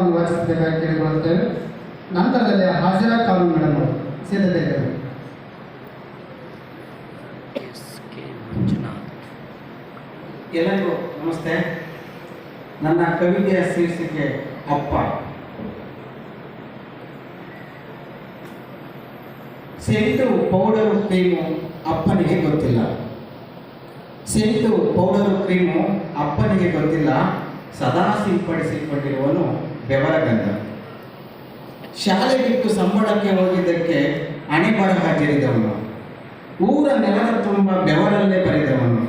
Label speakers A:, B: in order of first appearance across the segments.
A: ಕಾರ್ಯಕ್ರಮವನ್ನು ವಾಚಿಸಬೇಕಾಗಿ ಕೇಳಿಕೊಳ್ಳುತ್ತೇವೆ ನಂತರದಲ್ಲಿ ಹಾಜರಾ ಕಾನೂನು ಮೇಡಮ್ ಸಿದ್ಧತೆ
B: ಎಲ್ಲರಿಗೂ ನಮಸ್ತೆ. ನನ್ನ ಕವಿತೆಯ ಶೀರ್ಷಿಕೆ ಅಪ್ಪ. ಸೆಂಟು ಪೌಡರ್ ಕ್ರೀಮು ಅಪ್ಪನಿಗೆ ಗೊತ್ತಿಲ್ಲ. ಸೆಂಟು ಪೌಡರ್ ಕ್ರೀಮು ಅಪ್ಪನಿಗೆ ಗೊತ್ತಿಲ್ಲ. ಸದಾ ಸಿಂಪಡಿಸಿಕೊಂಡಿರುವನು ಬೆವರ ಗಂಧ ಶಾಲೆ ಬಿಟ್ಟು ಸಂಬಳಕ್ಕೆ ಹೋಗಿದ್ದಕ್ಕೆ ಅಣೆ ಬರಹ ಊರ ನೆಲದ ತುಂಬ ಬೆವರಲ್ಲೇ ಬರೆದವನು.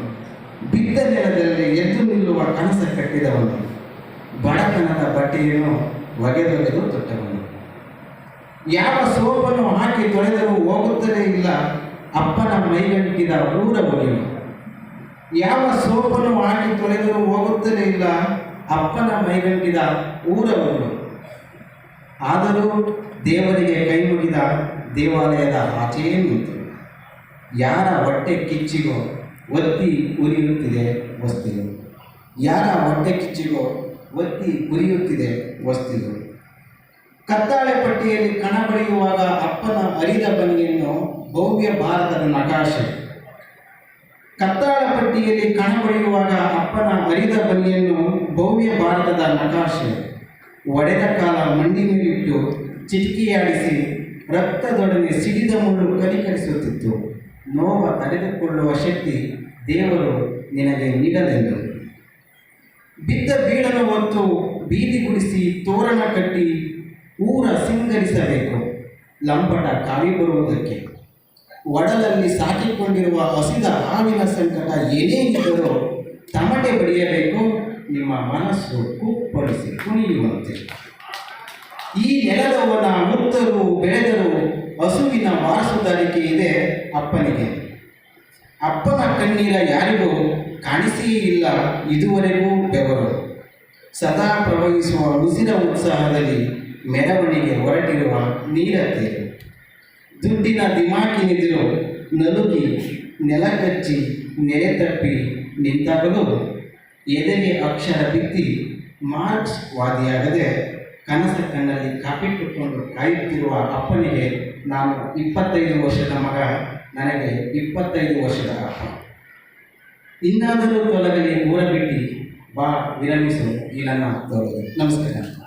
B: ಬಿದ್ದ ನೆಲದಲ್ಲಿ ಎದ್ದು ನಿಲ್ಲುವ ಕನಸ ಕಟ್ಟಿದವನು. ಬಡತನದ ಬಟ್ಟೆಯನ್ನು ಒಗೆದೊಗೆದು ತೊಟ್ಟವನು. ಯಾವ ಸೋಪನ್ನು ಹಾಕಿ ತೊಳೆದರೂ ಹೋಗುತ್ತಲೇ ಇಲ್ಲ ಅಪ್ಪನ ಮೈಗಂಟಿದ ಊರ ಒಗೆಯನು ಯಾವ ಸೋಪನ್ನು ಹಾಕಿ ತೊಳೆದರೂ ಹೋಗುತ್ತಲೇ ಇಲ್ಲ ಅಪ್ಪನ ಮೈಗಂಟಿದ ಊರವರು. ಆದರೂ ದೇವರಿಗೆ ಕೈ ಮುಗಿದ ದೇವಾಲಯದ ಆಚೆಯೇ ನಿಂತು. ಯಾರ ಹೊಟ್ಟೆ ಕಿಚ್ಚಿಗೋ ಒತ್ತಿ ಉರಿಯುತ್ತಿದೆ ವಸ್ತಿಲು. ಯಾರ ಹೊಟ್ಟೆ ಕಿಚ್ಚಿಗೋ ಒತ್ತಿ ಉರಿಯುತ್ತಿದೆ ವಸ್ತಿಲು. ಕತ್ತಾಳೆ ಪಟ್ಟಿಯಲ್ಲಿ ಕಣ ಬಳಿಯುವಾಗ ಅಪ್ಪನ ಅರಿದ ಬನಿಯನ್ನು ಭವ್ಯ ಭಾರತದ ನಕಾಶೆ. ಕತ್ತಾಳ ಪಟ್ಟಿಯಲ್ಲಿ ಕಣ ಬಳಿಯುವಾಗ ಅಪ್ಪನ ಅರಿದ ಬಲ್ಲಿಯನ್ನು ಭವ್ಯ ಭಾರತದ ನಕಾಶೆ. ಒಡೆದ ಕಾಲ ಮಂಡಿ ಮೇಲಿಟ್ಟು ಚಿಟಿಕೆಯಾಡಿಸಿ ರಕ್ತದೊಡನೆ ಸಿಡಿದ ಮುಳ್ಳು ಕಲಿಕರಿಸುತ್ತಿತ್ತು ನೋವ ತಡೆದುಕೊಳ್ಳುವ ಶಕ್ತಿ ದೇವರು ನಿನಗೆ ನೀಡಲೆಂದು. ಬಿದ್ದ ಬೀಳನ್ನು ಹೊತ್ತು ಬೀದಿ ಗುಡಿಸಿ ತೋರಣ ಕಟ್ಟಿ ಊರ ಸಿಂಗರಿಸಬೇಕು. ಲಂಪಟ ಕಾವಿ ಬರುವುದಕ್ಕೆ. ಒಡಲಲ್ಲಿ ಸಾಕಿಕೊಂಡಿರುವ ಹಸಿದ ಹಾವಿನ ಸಂಕಟ ಏನೇ ಇದ್ದರೂ ತಮಟೆ ಬಡಿಯಬೇಕು. ನಿಮ್ಮ ಮನಸ್ಸು ಕುಪ್ಪಳಿಸಿ ಕುಣಿಯುವಂತೆ. ಈ ನೆಲದವನ ಮುತ್ತರು ಬೆಳೆದರು. ಹಸುವಿನ ವಾರಸುದಾರಿಕೆ ಇದೆ ಅಪ್ಪನಿಗೆ. ಅಪ್ಪನ ಕಣ್ಣೀರ ಯಾರಿಗೂ ಕಾಣಿಸೇ ಇಲ್ಲ ಇದುವರೆಗೂ ಬೆವರು. ಸದಾ ಪ್ರವಹಿಸುವ ಉಸಿರ ಉತ್ಸಾಹದಲ್ಲಿ ಮೆರವಣಿಗೆ ಹೊರಟಿರುವ ನೀರ ತೇರು ದುಡ್ಡಿನ ದಿಮಾಕಿನಿದಿರು ನಲುಗಿ ನೆರೆ ತಪ್ಪಿ ನಿಂತಾಗಲೂ ಎದೆಗೆ ಅಕ್ಷರ ಬಿತ್ತಿ ಮಾರ್ಚ್ ವಾದಿಯಾಗದೆ ಕನಸ ಕಣ್ಣಲ್ಲಿ ಕಾಪಿಟ್ಟುಕೊಂಡು ಕಾಯುತ್ತಿರುವ ಅಪ್ಪನಿಗೆ ನಾನು ಇಪ್ಪತ್ತೈದು ವರ್ಷದ ಮಗ, ನನಗೆ ಇಪ್ಪತ್ತೈದು ವರ್ಷದ ಅಪ್ಪ. ಇನ್ನಾದರೂ ತೊಲಗಲಿ ಮೂರ ಬಿಟ್ಟು ಬಾ ವಿರಮಿಸು, ಈ ನನ್ನ ನಮಸ್ಕಾರ.